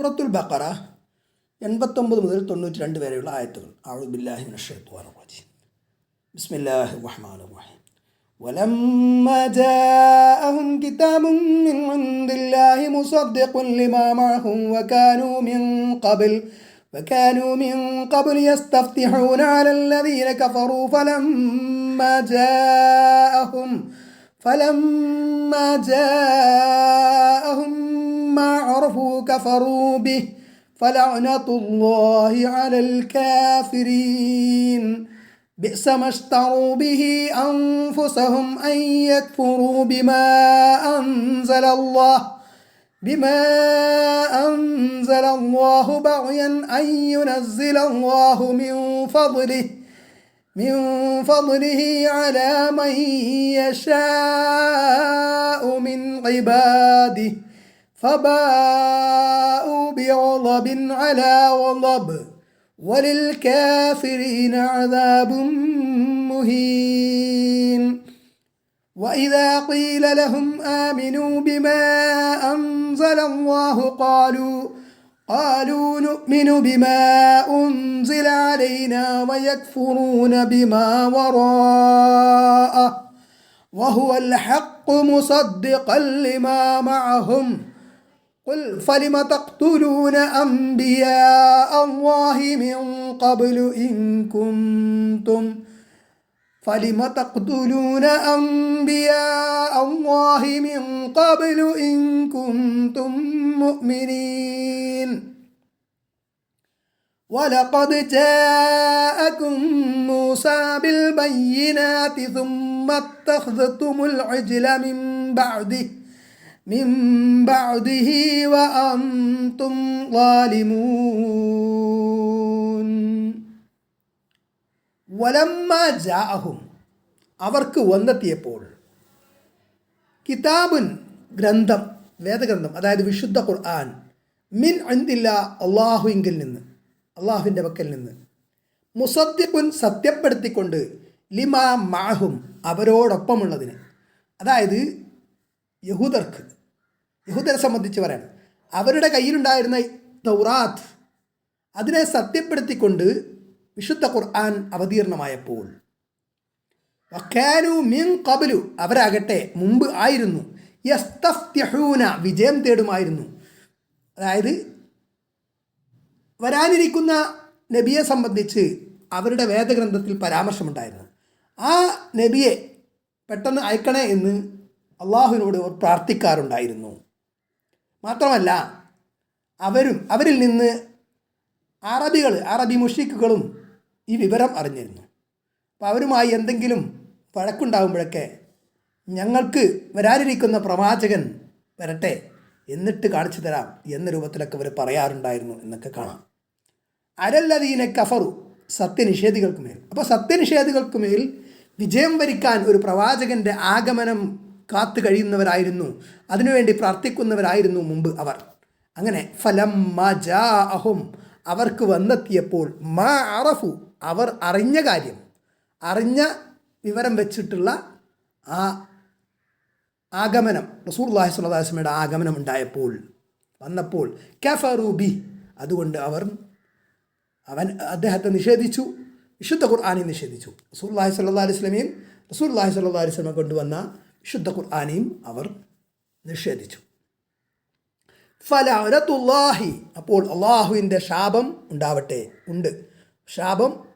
സൂറത്തുൽ ബക്കറ എൺപത്തൊമ്പത് മുതൽ തൊണ്ണൂറ്റി രണ്ട് വരെയുള്ള ആയത്തുകൾ ആവുബില്ലാഹി റജീം ബിസ്മില്ലാഹി റഹ്മാൻ റഹീം ولما جاءهم كتاب من عند الله مصدق لما معهم وكانوا من قبل وكانوا من قبل يستفتحون على الذين كفروا فلما جاءهم فلما جاءهم ما عرفوا كفروا به فلعنة الله على الكافرين. بئس ما اشتروا به أنفسهم أن يكفروا بما أنزل الله. بما أنزل الله بغيا أن ينزل الله من فضله من فضله على من يشاء من عباده. فباءوا بغضب على غضب وللكافرين عذاب مهين. وإذا قيل لهم آمنوا بما أنزل الله قالوا قالوا نؤمن بما أنزل علينا ويكفرون بما وراءه وهو الحق مصدقا لما معهم قل فلم تقتلون أنبياء الله من قبل إن كنتم فلم تقتلون أنبياء الله من قبل إن كنتم مؤمنين ولقد جاءكم موسى بالبينات ثم اتخذتم العجل من بعده من بعده وأنتم ظالمون വലമ്മ ജാഅഹും അവർക്ക് വന്നെത്തിയപ്പോൾ കിതാബുൻ ഗ്രന്ഥം വേദഗ്രന്ഥം അതായത് വിശുദ്ധ ഖുർആൻ മിൻ അന്തില്ല അള്ളാഹുവിങ്കിൽ നിന്ന് അള്ളാഹുവിൻ്റെ പക്കൽ നിന്ന് മുസദ്ദിഖുൻ സത്യപ്പെടുത്തിക്കൊണ്ട് ലിമാ മാഹും അവരോടൊപ്പമുള്ളതിന് അതായത് യഹൂദർക്ക് യഹൂദരെ സംബന്ധിച്ച് പറയാം. അവരുടെ കയ്യിലുണ്ടായിരുന്ന തൗറാത്ത് അതിനെ സത്യപ്പെടുത്തിക്കൊണ്ട് വിശുദ്ധ ഖുർആൻ അവതീർണമായപ്പോൾ വക്കാനു മിൻ കബലു അവരാകട്ടെ മുമ്പ് ആയിരുന്നു. യസ്തഫ്യഹൂന വിജയം തേടുമായിരുന്നു. അതായത് വരാനിരിക്കുന്ന നബിയെ സംബന്ധിച്ച് അവരുടെ വേദഗ്രന്ഥത്തിൽ പരാമർശമുണ്ടായിരുന്നു. ആ നബിയെ പെട്ടെന്ന് അയക്കണേ എന്ന് അള്ളാഹുവിനോട് പ്രാർത്ഥിക്കാറുണ്ടായിരുന്നു. മാത്രമല്ല അവരും അവരിൽ നിന്ന് അറബികൾ അറബി മുഷിക്കുകളും ഈ വിവരം അറിഞ്ഞിരുന്നു. അപ്പോൾ അവരുമായി എന്തെങ്കിലും വഴക്കുണ്ടാകുമ്പോഴൊക്കെ ഞങ്ങൾക്ക് വരാനിരിക്കുന്ന പ്രവാചകൻ വരട്ടെ എന്നിട്ട് കാണിച്ചു തരാം എന്ന രൂപത്തിലൊക്കെ അവർ പറയാറുണ്ടായിരുന്നു എന്നൊക്കെ കാണാം. അരല്ലതീനെ കഫറു സത്യനിഷേധികൾക്ക് മേൽ. അപ്പോൾ സത്യനിഷേധികൾക്ക് മേൽ വിജയം വരിക്കാൻ ഒരു പ്രവാചകന്റെ ആഗമനം കാത്തു കഴിയുന്നവരായിരുന്നു. അതിനുവേണ്ടി പ്രാർത്ഥിക്കുന്നവരായിരുന്നു മുമ്പ് അവർ. അങ്ങനെ ഫലം മ ജാ അഹും അവർക്ക് വന്നെത്തിയപ്പോൾ മാ അറഫു. അവർ അറിഞ്ഞ കാര്യം. അറിഞ്ഞ വിവരം വെച്ചിട്ടുള്ള ആ ആഗമനം. റസൂർ അള്ളാഹി സ്വല്ലാസ്മയുടെ ആഗമനം ഉണ്ടായപ്പോൾ വന്നപ്പോൾ കഫറൂബി അതുകൊണ്ട് അവർ അവൻ അദ്ദേഹത്തെ നിഷേധിച്ചു. വിശുദ്ധ ഖുർആാനെ നിഷേധിച്ചു. റസൂർ അള്ളാഹി സ്വല്ലാ അലൈഹി സ്വലമയും റസൂർ അള്ളാഹി സ്വല്ലാ അലൈഹി കൊണ്ടുവന്ന വിശുദ്ധ ഖുർആാനെയും അവർ നിഷേധിച്ചു. ഫലാഹി അപ്പോൾ അള്ളാഹുവിന്റെ ശാപം ഉണ്ടാവട്ടെ ഉണ്ട്. ശാപം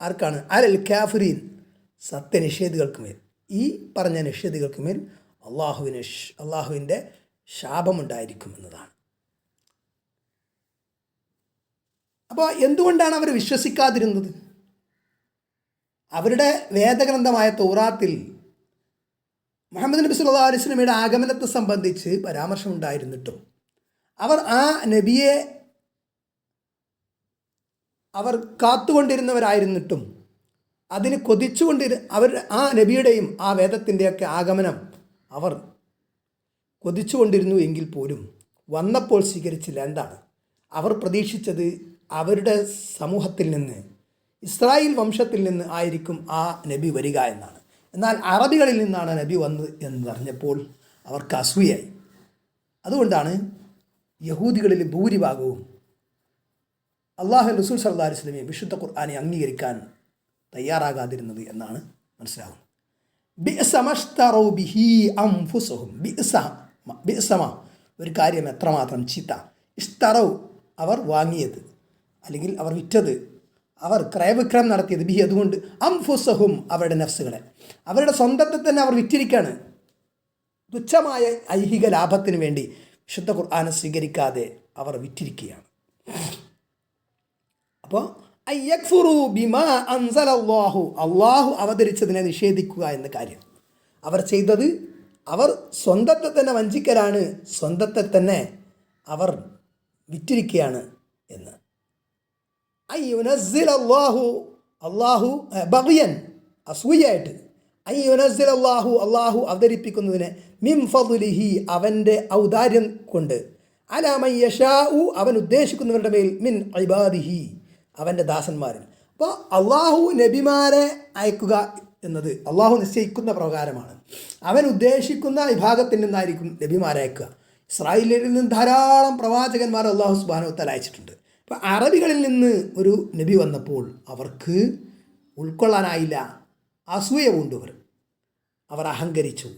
ആർക്കാണ്? അലൽ കാഫിരീൻ സത്യനിഷേധികൾക്ക് മേൽ. ഈ പറഞ്ഞ നിഷേധികൾക്ക് മേൽ അള്ളാഹുവിന് അള്ളാഹുവിന്റെ ശാപമുണ്ടായിരിക്കും എന്നതാണ്. അപ്പോൾ എന്തുകൊണ്ടാണ് അവർ വിശ്വസിക്കാതിരുന്നത്? അവരുടെ വേദഗ്രന്ഥമായ തൗറാത്തിൽ മുഹമ്മദ് നബി സുല്ലാ അലൈഹി സ്വലമിയുടെ ആഗമനത്തെ സംബന്ധിച്ച് പരാമർശം ഉണ്ടായിരുന്നിട്ടും അവർ ആ നബിയെ അവർ കാത്തുകൊണ്ടിരുന്നവരായിരുന്നിട്ടും അതിന് കൊതിച്ചുകൊണ്ടിരു അവർ ആ നബിയുടെയും ആ വേദത്തിന്റെയൊക്കെ ആഗമനം അവർ കൊതിച്ചുകൊണ്ടിരുന്നു എങ്കിൽ പോലും വന്നപ്പോൾ സ്വീകരിച്ചില്ല. എന്താണ്? അവർ പ്രതീക്ഷിച്ചത് അവരുടെ സമൂഹത്തിൽ നിന്ന് ഇസ്രായേൽ വംശത്തിൽ നിന്ന് ആയിരിക്കും ആ നബി വരിക എന്നാണ്. എന്നാൽ അറബികളിൽ നിന്നാണ് നബി വന്നത് എന്ന് അറിഞ്ഞപ്പോൾ അവർക്ക് അസൂയായി അതുകൊണ്ടാണ് യഹൂദികളിൽ ഭൂരിഭാഗവും അള്ളാഹു റസൂൽ സല്ലാ വസ്ലമെ വിശുദ്ധ ഖുർആാനെ അംഗീകരിക്കാൻ തയ്യാറാകാതിരുന്നത് എന്നാണ് മനസ്സിലാകുന്നത്. ഒരു കാര്യം എത്രമാത്രം ചീത്ത. ഇഷ്തറവ് അവർ വാങ്ങിയത് അല്ലെങ്കിൽ അവർ വിറ്റത് അവർ ക്രയവിക്രയം നടത്തിയത്. ബി അതുകൊണ്ട് അംഫുസഹും അവരുടെ നഫ്സുകളെ. അവരുടെ സ്വന്തത്തെ തന്നെ അവർ വിറ്റിരിക്കുകയാണ് തുച്ഛമായ ഐഹിക ലാഭത്തിന് വേണ്ടി വിശുദ്ധ ഖുർആാനെ സ്വീകരിക്കാതെ അവർ വിറ്റിരിക്കുകയാണ്. അപ്പോൾ ബിമാ അള്ളാഹു അള്ളാഹു അവതരിച്ചതിനെ നിഷേധിക്കുക എന്ന കാര്യം. അവർ ചെയ്തത് അവർ സ്വന്തത്തെ തന്നെ വഞ്ചിക്കലാണ് സ്വന്തത്തെ തന്നെ അവർ വിറ്റിരിക്കുകയാണ് എന്ന്. അയ്യുനസിൽ അള്ളാഹു അള്ളാഹു ബഗിയൻ അസൂയായിട്ട് അയ്യുനസിൽ അള്ളാഹു അള്ളാഹു അവതരിപ്പിക്കുന്നതിന് മിം ഫതുലിഹി അവന്റെ ഔദാര്യം കൊണ്ട്. അലാമയ്യഷാഉ അവൻ ഉദ്ദേശിക്കുന്നവരുടെ മേൽ മിൻ ഇബാദിഹി അവന്റെ ദാസന്മാരിൽ. അപ്പോൾ അള്ളാഹു നബിമാരെ അയക്കുക എന്നത് അള്ളാഹു നിശ്ചയിക്കുന്ന പ്രകാരമാണ്. അവൻ ഉദ്ദേശിക്കുന്ന വിഭാഗത്തിൽ നിന്നായിരിക്കും നബിമാരെ അയക്കുക. ഇസ്രായേലിൽ നിന്ന് ധാരാളം പ്രവാചകന്മാർ അള്ളാഹു സുബാനോത്താൽ അയച്ചിട്ടുണ്ട്. അപ്പോൾ അറബികളിൽ നിന്ന് ഒരു നബി വന്നപ്പോൾ അവർക്ക് ഉൾക്കൊള്ളാനായില്ല അസൂയ പൂണ്ടവർ അവർ. അഹങ്കരിച്ചു.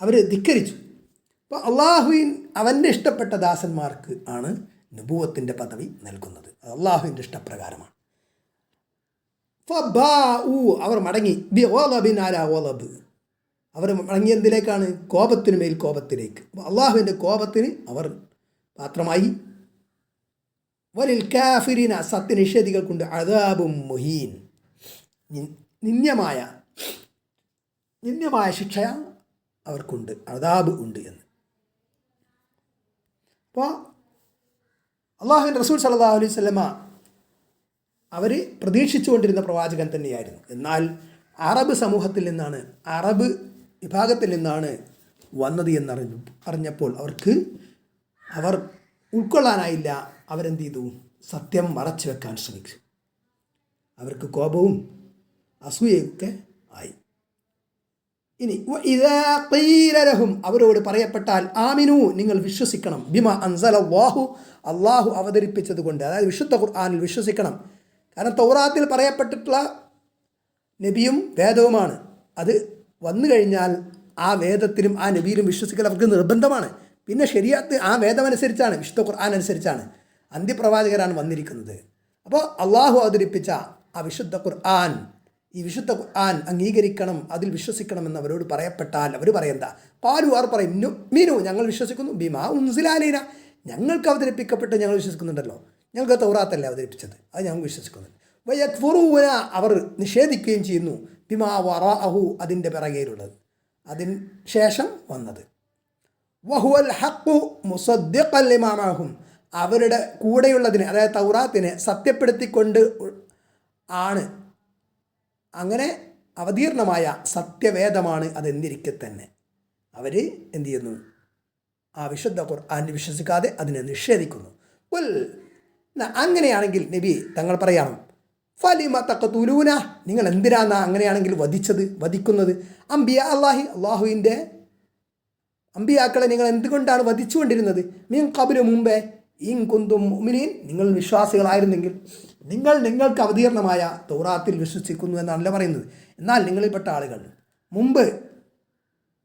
അവർ ധിക്കരിച്ചു. അപ്പോൾ അള്ളാഹുവിൻ അവന്റെ ഇഷ്ടപ്പെട്ട ദാസന്മാർക്ക് ആണ് നുപൂവത്തിന്റെ പദവി നൽകുന്നത്. അത് അള്ളാഹുവിന്റെ ഇഷ്ടപ്രകാരമാണ്. അവർ മടങ്ങി. ബി ഓലബിൻ ആല ഓലബ് അവർ മടങ്ങി എന്തിലേക്കാണ്? കോപത്തിനു മേൽ കോപത്തിലേക്ക്. അപ്പോൾ അള്ളാഹുവിന്റെ കോപത്തിന് അവർ പാത്രമായി വലിൽ കാഫിരിന സത്യനിഷേധികൾക്കുണ്ട് അതാബും മുഹീൻ. നിന്യമായ നിന്യമായ ശിക്ഷ അവർക്കുണ്ട്. അതാബ് ഉണ്ട് എന്ന്. അപ്പോൾ അള്ളാഹുൻ റസൂൽ സല്ലാ അലൈഹി സ്വലമ അവർ പ്രതീക്ഷിച്ചുകൊണ്ടിരുന്ന പ്രവാചകൻ തന്നെയായിരുന്നു. എന്നാൽ അറബ് സമൂഹത്തിൽ നിന്നാണ് അറബ് വിഭാഗത്തിൽ നിന്നാണ് വന്നത് എന്നറിഞ്ഞു അറിഞ്ഞപ്പോൾ അവർക്ക് അവർ ഉൾക്കൊള്ളാനായില്ല. അവരെന്ത് ചെയ്തു? സത്യം മറച്ചു വെക്കാൻ ശ്രമിച്ചു. അവർക്ക് കോപവും അസൂയയൊക്കെ ആയി. ഇനി ഇതാഹും അവരോട് പറയപ്പെട്ടാൽ ആമിനു നിങ്ങൾ വിശ്വസിക്കണം. ബിമ അൻസൽ അള്ളാഹു അള്ളാഹു അവതരിപ്പിച്ചത് കൊണ്ട് അതായത് വിശുദ്ധ ഖുർആാനിൽ വിശ്വസിക്കണം. കാരണം തൗറാത്തിൽ പറയപ്പെട്ടിട്ടുള്ള നബിയും വേദവുമാണ്. അത് വന്നു കഴിഞ്ഞാൽ ആ വേദത്തിലും ആ നബിയിലും വിശ്വസിക്കൽ അവർക്ക് നിർബന്ധമാണ്. പിന്നെ ശരിയാത്ത് ആ വേദമനുസരിച്ചാണ് വിശുദ്ധ ഖുർആൻ അനുസരിച്ചാണ് അന്ത്യപ്രവാചകരാണ് വന്നിരിക്കുന്നത്. അപ്പോൾ അള്ളാഹു അവതരിപ്പിച്ച ആ വിശുദ്ധ ഖുർആൻ ഈ വിശുദ്ധ ഖുർആൻ അംഗീകരിക്കണം അതിൽ വിശ്വസിക്കണമെന്ന് അവരോട് പറയപ്പെട്ടാൽ അവർ പറയണ്ട പാലു ആർ പറയും മീനു ഞങ്ങൾ വിശ്വസിക്കുന്നു ഭീമാ ഉൻസിലാലീന ഞങ്ങൾക്ക് അവതരിപ്പിക്കപ്പെട്ട് ഞങ്ങൾ വിശ്വസിക്കുന്നുണ്ടല്ലോ. ഞങ്ങൾക്ക് തൗറാത്തല്ലേ അവതരിപ്പിച്ചത്? അത് ഞങ്ങൾ വിശ്വസിക്കുന്നുണ്ട്. വയക്ഫുറൂന അവർ നിഷേധിക്കുകയും ചെയ്യുന്നു ബിമാ വറാഅഹു അതിന്റെ പിറകെയിലുള്ളത്. അതിന് ശേഷം വന്നത്. വഹുവൽ ഹക്കു മുസദ്ദിഖൻ ലിമാമാഹും അവരുടെ കൂടെയുള്ളതിനെ അതായത് തൗറാത്തിനെ സത്യപ്പെടുത്തിക്കൊണ്ട് ആണ്. അങ്ങനെ അവതീർണമായ സത്യവേദമാണ് അതെന്തിരിക്കെ തന്നെ. അവർ എന്തു ചെയ്യുന്നു? ആ വിശുദ്ധ ഖുർആാനിൽ വിശ്വസിക്കാതെ അതിനെ നിഷേധിക്കുന്നു. ന- അങ്ങനെയാണെങ്കിൽ നബി തങ്ങൾ പറയണം ഫലിമ തക്കത്തുലൂന നിങ്ങൾ എന്തിനാന്നാ അങ്ങനെയാണെങ്കിൽ വധിച്ചത് വധിക്കുന്നത്? അംബിയ അള്ളാഹി അള്ളാഹുവിന്റെ അമ്പിയാക്കളെ നിങ്ങൾ എന്തുകൊണ്ടാണ് വധിച്ചുകൊണ്ടിരുന്നത്? മീൻ കബിന് മുമ്പേ ഇൻ കുന്തും മുഅ്മിനീൻ. നിങ്ങൾ വിശ്വാസികളായിരുന്നെങ്കിൽ നിങ്ങൾ നിങ്ങൾക്ക് അവതീർണമായ തോറാത്തിൽ വിശ്വസിക്കുന്നു എന്നാണല്ലോ പറയുന്നത്. എന്നാൽ നിങ്ങളിൽപ്പെട്ട ആളുകൾ മുമ്പ്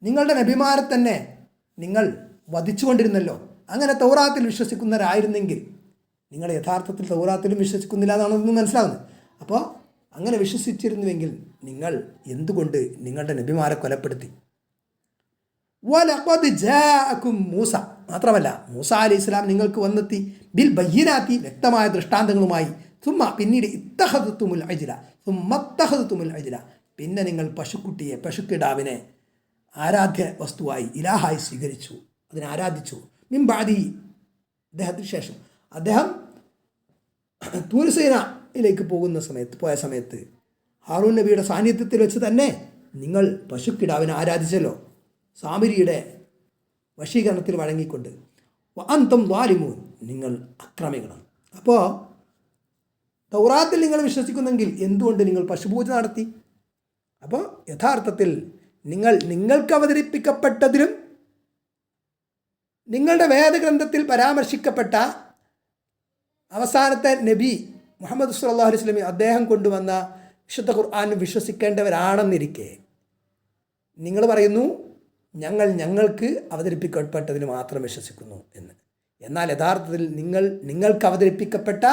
നിങ്ങളുടെ നബിമാരെ തന്നെ നിങ്ങൾ വധിച്ചുകൊണ്ടിരുന്നല്ലോ. അങ്ങനെ തോറാത്തിൽ വിശ്വസിക്കുന്നവരായിരുന്നെങ്കിൽ നിങ്ങൾ യഥാർത്ഥത്തിൽ തൗറാത്തിലും വിശ്വസിക്കുന്നില്ല എന്നാണ് ഇന്ന് മനസ്സിലാകുന്നത്. അപ്പോൾ അങ്ങനെ വിശ്വസിച്ചിരുന്നുവെങ്കിൽ നിങ്ങൾ എന്തുകൊണ്ട് നിങ്ങളുടെ നബിമാരെ കൊലപ്പെടുത്തി? വലഖദ് മൂസ. മാത്രമല്ല മൂസ അലി ഇസ്ലാം നിങ്ങൾക്ക് വന്നെത്തി ബിൽ ബയ്യനാത്തി വ്യക്തമായ ദൃഷ്ടാന്തങ്ങളുമായി. സുമ്മ പിന്നീട് ഇത്തഹദത്തുമുൽ അജില. സുമ്മത്തഹദത്തുമുൽ അജില. പിന്നെ നിങ്ങൾ പശുക്കുട്ടിയെ പശുക്കിടാവിനെ ആരാധ്യ വസ്തുവായി ഇലാഹായി സ്വീകരിച്ചു. അതിനെ ആരാധിച്ചു. മിംബാദി അദ്ദേഹത്തിന് ശേഷം. അദ്ദേഹം തൂരുസേനയിലേക്ക് പോകുന്ന സമയത്ത് പോയ സമയത്ത് ഹാറൂൻ നബിയുടെ സാന്നിധ്യത്തിൽ വെച്ച് തന്നെ നിങ്ങൾ പശുക്കിടാവിനെ ആരാധിച്ചല്ലോ. സാമിരിയുടെ വശീകരണത്തിൽ വഴങ്ങിക്കൊണ്ട് അന്തം വാലിമൂൻ നിങ്ങൾ അക്രമികളാണ്. അപ്പോൾ തൗറാത്തിൽ നിങ്ങൾ വിശ്വസിക്കുന്നെങ്കിൽ എന്തുകൊണ്ട് നിങ്ങൾ പശുപൂജ നടത്തി? അപ്പോൾ യഥാർത്ഥത്തിൽ നിങ്ങൾ നിങ്ങൾക്ക് അവതരിപ്പിക്കപ്പെട്ടതിലും നിങ്ങളുടെ വേദഗ്രന്ഥത്തിൽ പരാമർശിക്കപ്പെട്ട അവസാനത്തെ നബി മുഹമ്മദ് സുല്ലാ അലൈഹി സ്വലമി അദ്ദേഹം കൊണ്ടുവന്ന വിശുദ്ധ ഖുർആാനും വിശ്വസിക്കേണ്ടവരാണെന്നിരിക്കെ നിങ്ങൾ പറയുന്നു ഞങ്ങൾ ഞങ്ങൾക്ക് അവതരിപ്പിക്കപ്പെട്ടതിന് മാത്രം വിശ്വസിക്കുന്നു എന്ന്. എന്നാൽ യഥാർത്ഥത്തിൽ നിങ്ങൾ നിങ്ങൾക്ക് അവതരിപ്പിക്കപ്പെട്ട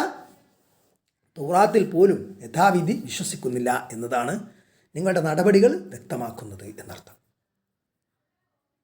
തൗറാത്തിൽ പോലും യഥാവിധി വിശ്വസിക്കുന്നില്ല എന്നതാണ് നിങ്ങളുടെ നടപടികൾ വ്യക്തമാക്കുന്നത് എന്നർത്ഥം.